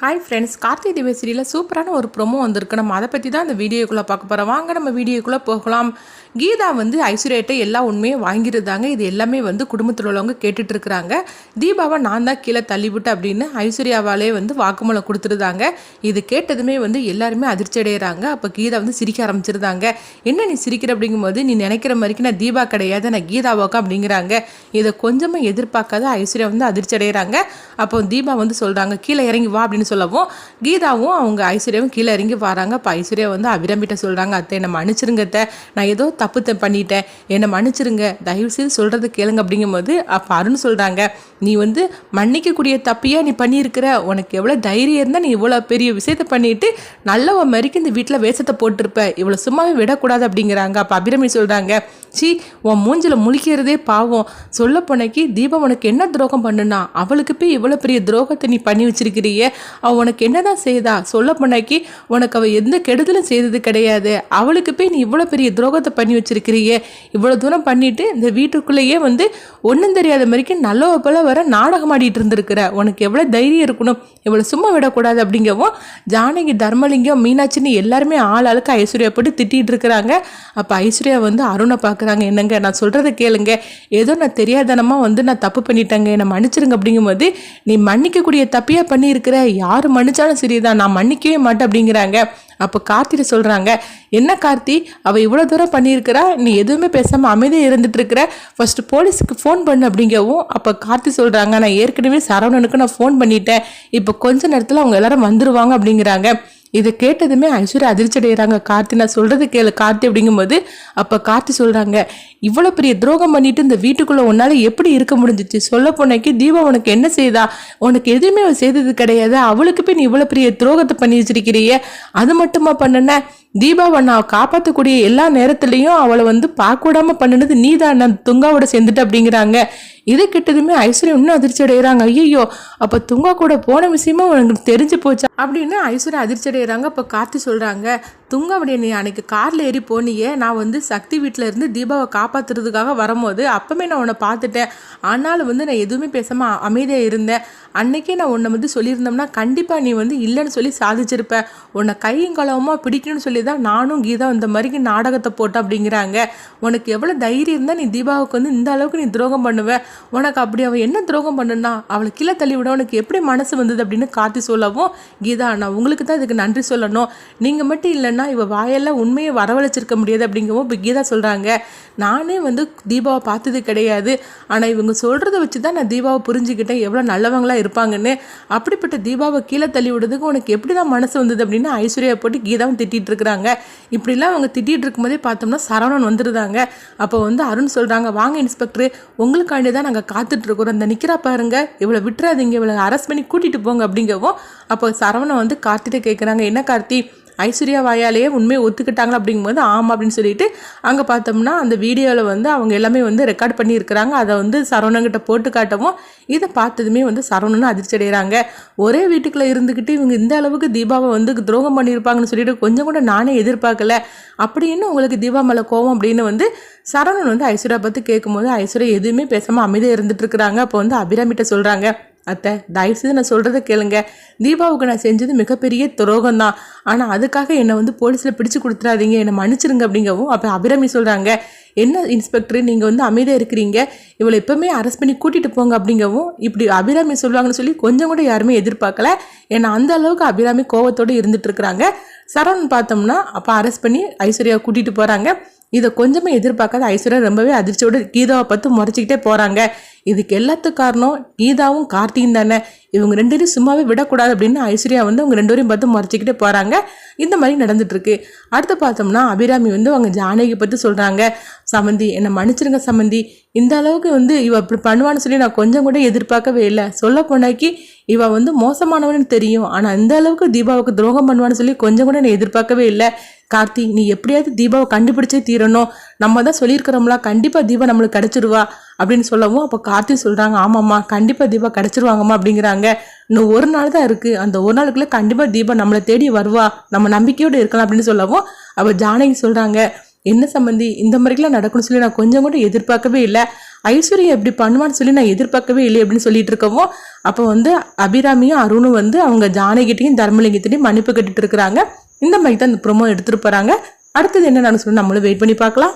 Hi friends Karthigai தீப சீரியலில் சூப்பரான ஒரு ப்ரோமோ வந்திருக்கு. நம்ம அதை பற்றி தான் இந்த வீடியோக்குள்ளே பார்க்க போகிறோம் வாங்க நம்ம வீடியோக்குள்ளே போகலாம். கீதா வந்து ஐஸ்வர்யாட்ட எல்லா உண்மையும் வாங்கியிருந்தாங்க. இது எல்லாமே வந்து குடும்பத்தில் உள்ளவங்க கேட்டுட்டு இருக்கிறாங்க. தீபாவை நான் தான் கீழே தள்ளிவிட்டு அப்படின்னு ஐஸ்வர்யாவாலே வந்து வாக்குமூலம் கொடுத்துருந்தாங்க. இது கேட்டதுமே வந்து எல்லாருமே அதிர்ச்சி அடைகிறாங்க அப்போ கீதா வந்து சிரிக்க ஆரம்பிச்சிருந்தாங்க. என்ன நீ சிரிக்கிற? அப்படிங்கும்போது நீ நினைக்கிற மாதிரிக்கு நான் தீபா கிடையாது. நான் கீதாவாக்கா? அப்படிங்கிறாங்க. இதை கொஞ்சமாக எதிர்பார்க்காத ஐஸ்வர்யா வந்து அதிர்ச்சி அடைகிறாங்க அப்போ தீபா வந்து சொல்கிறாங்க கீழே இறங்கி வா அப்படின்னு சொல்லவும் கீதாவும் அவங்க ஐஸ்வர்யாவும் கீழே இறங்கி வராங்க. அப்போ ஐஸ்வர்யா வந்து அபிரமிட்ட சொல்கிறாங்க அத்தை என்னை மன்னிச்சிருங்கத்த நான் ஏதோ தப்பு பண்ணிட்டேன். என்னை மன்னிச்சிருங்க. தயவு செய்து கேளுங்க. அப்படிங்கும்போது அப்போ அருண் சொல்கிறாங்க நீ வந்து மன்னிக்கக்கூடிய தப்பியாக நீ பண்ணியிருக்கிற? உனக்கு எவ்வளோ தைரியம் இருந்தால் நீ இவ்வளோ பெரிய விஷயத்த பண்ணிட்டு நல்லவன் மாதிரிக்கு இந்த வீட்டில் வேஷத்தை போட்டிருப்ப. இவ்வளோ சும்மாவே விடக்கூடாது. அப்படிங்கிறாங்க. அப்போ அபிரமி சொல்கிறாங்க சி உன் மூஞ்சில் முழிக்கிறதே பாவம். சொல்ல போனக்கு தீபா உனக்கு என்ன துரோகம் பண்ணுனா? அவளுக்கு போய் இவ்வளோ பெரிய துரோகத்தை நீ பண்ணி வச்சிருக்கிறியே அவள் உனக்கு என்னதான் செய்தா? சொல்ல போனாக்கி உனக்கு அவள் எந்த கெடுதலும் செய்தது கிடையாது. அவளுக்கு போய் நீ இவ்வளோ பெரிய துரோகத்தை பண்ணி வச்சிருக்கிறியே இவ்வளோ தூரம் பண்ணிட்டு இந்த வீட்டுக்குள்ளேயே வந்து ஒன்றும் தெரியாத மாதிரிக்கு நல்லவ போல வர நாடகம் ஆடிட்டு இருந்திருக்கிற. உனக்கு எவ்வளோ தைரியம் இருக்கணும்? இவ்வளோ சும்மா விடக்கூடாது அப்படிங்கவும் ஜானகி தர்மலிங்கம் மீனாட்சின்னு எல்லாருமே ஆள் ஆளுக்கு ஐஸ்வர்யா போட்டு திட்டிகிட்டு இருக்கிறாங்க. அப்போ ஐஸ்வர்யா வந்து அருணை பார்க்குறாங்க என்னங்க? நான் சொல்கிறத கேளுங்க. ஏதோ நான் தெரியாதனமாக வந்து நான் தப்பு பண்ணிட்டேங்க. என்னை மன்னிச்சிருங்க அப்படிங்கும்போது நீ மன்னிக்கக்கூடிய தப்பியாக பண்ணியிருக்கிற. யார் மன்னிச்சாலும் சரிதான். நான் மன்னிக்கவே மாட்டேன் அப்படிங்கிறாங்க. அப்போ கார்த்திட்ட சொல்கிறாங்க என்ன கார்த்தி? அவள் இவ்வளோ தூரம் பண்ணியிருக்கிறா. நீ எதுவுமே பேசாமல் அமைதியாக இருந்துட்டு இருக்கிற போலீஸுக்கு ஃபோன் பண்ணு அப்படிங்கவும் அப்போ கார்த்தி சொல்கிறாங்க நான் ஏற்கனவே சரவணனுக்கு நான் ஃபோன் பண்ணிட்டேன். இப்போ கொஞ்ச நேரத்தில் அவங்க எல்லாரும் வந்துருவாங்க அப்படிங்கிறாங்க. இதை கேட்டதுமே ஐஸ்வர்யா அதிர்ச்சி அடைகிறாங்க கார்த்தி நான் சொல்கிறது கேளு. கார்த்தி அப்படிங்கும்போது அப்போ கார்த்தி சொல்கிறாங்க இவ்வளோ பெரிய துரோகம் பண்ணிட்டு இந்த வீட்டுக்குள்ளே உன்னால் எப்படி இருக்க முடிஞ்சிச்சு? சொல்ல போனக்கு தீபா உனக்கு என்ன செய்தா? உனக்கு எதுவுமே அவள் செய்தது கிடையாது. அவளுக்கு போய் நீ இவ்வளோ பெரிய துரோகத்தை பண்ணி வச்சிருக்கிறியே. அது மட்டுமா பண்ணுன? தீபாவை நான் காப்பாற்றக்கூடிய எல்லா நேரத்துலையும் அவளை வந்து பார்க்க விடாமல் பண்ணினது நீ தான். நான் துங்காவோட சேர்ந்துட்டு அப்படிங்கிறாங்க. இது கிட்டதுமே ஐஸ்வர்யா இன்னும் அதிர்ச்சி அடைகிறாங்க ஐயோ அப்போ துங்கா கூட போன விஷயமா உனக்கு தெரிஞ்சு போச்சா? அப்படின்னு ஐஸ்வர்யா அதிர்ச்சி அடைகிறாங்க அப்போ கார்த்தி சொல்கிறாங்க துங்காவுடைய நீ அன்னைக்கு காரில் ஏறி போனியே. நான் வந்து சக்தி வீட்டில் இருந்து தீபாவை காப்பாற்றுறதுக்காக வரும்போது அப்பவுமே நான் உன்னை பார்த்துட்டேன். ஆனாலும் வந்து நான் எதுவுமே பேசாமல் அமைதியாக இருந்தேன். அன்னைக்கே நான் உன்னை வந்து சொல்லியிருந்தோம்னா கண்டிப்பாக நீ வந்து இல்லைன்னு சொல்லி சாதிச்சிருப்பேன் உன்னை கையும் கலவமாக பிடிக்கணும்னு சொல்லி தான் நானும் கீதா இந்த மாதிரிக்கு நாடகத்தை போட்டேன் அப்படிங்கிறாங்க. உனக்கு எவ்வளோ தைரியம் இருந்தால் நீ தீபாவுக்கு வந்து இந்த அளவுக்கு நீ துரோகம் பண்ணுவேன் உனக்கு அப்படி அவள் என்ன துரோகம் பண்ணுனா அவளை கீழே தள்ளி விட உனக்கு எப்படி மனசு வந்தது அப்படின்னு காத்தி சொல்லவும் கீதா நான் உங்களுக்கு தான் இதுக்கு நன்றி சொல்லணும். நீங்கள் மட்டும் இல்லைன்னா இவள் வாயெல்லாம் உண்மையை வரவழைச்சிருக்க முடியாது அப்படிங்கவும் இப்போ கீதா சொல்கிறாங்க நானே வந்து தீபாவை பார்த்தது கிடையாது. ஆனால் இவங்க சொல்கிறத வச்சு தான் நான் தீபாவை புரிஞ்சுக்கிட்டேன் எவ்வளோ நல்லவங்களாக இருப்பாங்கன்னு. அப்படிப்பட்ட தீபாவை கீழே தள்ளி விடுறதுக்கு உனக்கு எப்படி தான் மனசு வந்தது அப்படின்னு ஐஸ்வர்யா போட்டு கீதாவும் திட்டிகிட்டு இருக்கிறாங்க. இப்படிலாம் அவங்க திட்டிகிட்டு இருக்கும்போதே பார்த்தோம்னா சரவணன் வந்துருந்தாங்க அப்போ வந்து அருண் சொல்கிறாங்க வாங்க இன்ஸ்பெக்டர் உங்களுக்காண்டி தான் நாங்கள் காத்துட்ருக்குறோம் இந்த நிற்கிறா பாருங்க. இவ்வளோ விட்டுறாதீங்க. இவ்வளோ அரெஸ்ட் பண்ணி கூட்டிகிட்டு போங்க அப்படிங்கவும் அப்போ சரவணன் வந்து கார்த்திகிட்ட கேட்குறாங்க என்ன கார்த்தி? ஐஸ்வர்யா வாயாலேயே உண்மையை ஒத்துக்கிட்டாங்களா அப்படிங்கும்போது ஆமாம் அப்படின்னு சொல்லிட்டு அங்கே பார்த்தோம்னா அந்த வீடியோவில் வந்து அவங்க எல்லாமே வந்து ரெக்கார்ட் பண்ணியிருக்கிறாங்க. அதை வந்து சரவணங்கிட்ட போட்டு காட்டவும் இதை பார்த்ததுமே வந்து சரவணன் அதிர்ச்சி அடைகிறாங்க. ஒரே வீட்டுக்குள்ளே இருந்துக்கிட்டு இவங்க இந்த அளவுக்கு தீபாவை வந்து துரோகம் பண்ணியிருப்பாங்கன்னு சொல்லிட்டு கொஞ்சம் கூட நானே எதிர்பார்க்கல. அப்படின்னு உங்களுக்கு தீபா மேலே கோவம் அப்படின்னு வந்து சரவணன் வந்து ஐஸ்வர்யா பற்றி கேட்கும்போது ஐஸ்வர்யா எதுவுமே பேசாமல் அமைதியாக இருந்துட்டு இருக்கிறாங்க. அப்போ வந்து அபிராமிட்ட சொல்கிறாங்க அத்தை தயவுசெய்து நான் சொல்கிறத கேளுங்க. தீபாவுக்கு நான் செஞ்சது மிகப்பெரிய துரோகம் தான் ஆனால் அதுக்காக என்னை வந்து போலீஸில் பிடிச்சு கொடுத்துறாதீங்க என்னை மன்னிச்சிருங்க அப்படிங்கவும் அப்போ அபிராமி சொல்கிறாங்க என்ன இன்ஸ்பெக்டர் நீங்கள் வந்து அமைதியாக இருக்கிறீங்க? இவளை எப்பவுமே அரெஸ்ட் பண்ணி கூட்டிகிட்டு போங்க அப்படிங்கவும் இப்படி அபிராமி சொல்லுவாங்கன்னு சொல்லி கொஞ்சம் கூட யாருமே எதிர்பார்க்கல. ஏன்னா அந்த அளவுக்கு அபிராமி கோவத்தோடு இருந்துட்டு இருக்கிறாங்க. சரவணன் பார்த்தோம்னா அப்போ அரெஸ்ட் பண்ணி ஐஸ்வர்யாவை கூட்டிகிட்டு போகிறாங்க இதை கொஞ்சமே எதிர்பார்க்காத ஐஸ்வர்யா ரொம்பவே அதிர்ச்சியோடு கீதாவை பார்த்து முறைச்சிக்கிட்டே போகிறாங்க இதுக்கு எல்லாத்துக்கு காரணம் கீதாவும் கார்த்தியும் தானே. இவங்க ரெண்டு பேரும் சும்மாவே விடக்கூடாது அப்படின்னு ஐஸ்வர்யா வந்து அவங்க ரெண்டு பேரும் பார்த்து மறைச்சிக்கிட்டே போகிறாங்க இந்த மாதிரி நடந்துட்டுருக்கு. அடுத்து பார்த்தோம்னா அபிராமி வந்து அவங்க ஜானகி பற்றி சொல்கிறாங்க சமந்தி என்னை மன்னிச்சிருங்க சமந்தி. இந்த அளவுக்கு வந்து இவ இப்படி பண்ணுவான்னு சொல்லி நான் கொஞ்சம் கூட எதிர்பார்க்கவே இல்லை. சொல்ல போனாக்கி இவ வந்து மோசமானவன்னு தெரியும். ஆனால் இந்த அளவுக்கு தீபாவுக்கு துரோகம் பண்ணுவான்னு சொல்லி கொஞ்சம் கூட நான் எதிர்பார்க்கவே இல்லை. கார்த்தி நீ எப்படியாவது தீபாவை கண்டுபிடிச்சே தீரணும். நம்ம தான் சொல்லியிருக்கிறோம்ல கண்டிப்பாக தீபா நம்மளுக்கு கிடச்சிருவா. அப்படின்னு சொல்லவும் அப்போ கார்த்தி சொல்கிறாங்க ஆமாம்மா கண்டிப்பாக தீபா கிடச்சிருவாங்கம்மா அப்படிங்கிறாங்க. இன்னும் ஒரு நாள் தான் இருக்குது அந்த ஒரு நாளுக்குள்ளே கண்டிப்பாக தீபா நம்மளை தேடி வருவா. நம்ம நம்பிக்கையோடு இருக்கலாம் அப்படின்னு சொல்லவும் அப்போ ஜானகி சொல்கிறாங்க என்ன சம்மந்தி இந்த மாதிரிலாம் நடக்கும்னு சொல்லி நான் கொஞ்சம் கூட எதிர்பார்க்கவே இல்லை. ஐஸ்வர்யா எப்படி பண்ணுவான்னு சொல்லி நான் எதிர்பார்க்கவே இல்லை அப்படின்னு சொல்லிட்டு இருக்கவும் அப்போ வந்து அபிராமியும் அருணும் வந்து அவங்க ஜானகிட்டையும் தர்மலிங்கத்திட்டையும் மன்னிப்பு கட்டிட்டு இருக்கிறாங்க. இந்த மாதிரி தான் இந்த ப்ரொமோ எடுத்துகிட்டு போகிறாங்க அடுத்தது என்ன நடக்கும் சொல்லி நம்மளும் வெயிட் பண்ணி பார்க்கலாம்.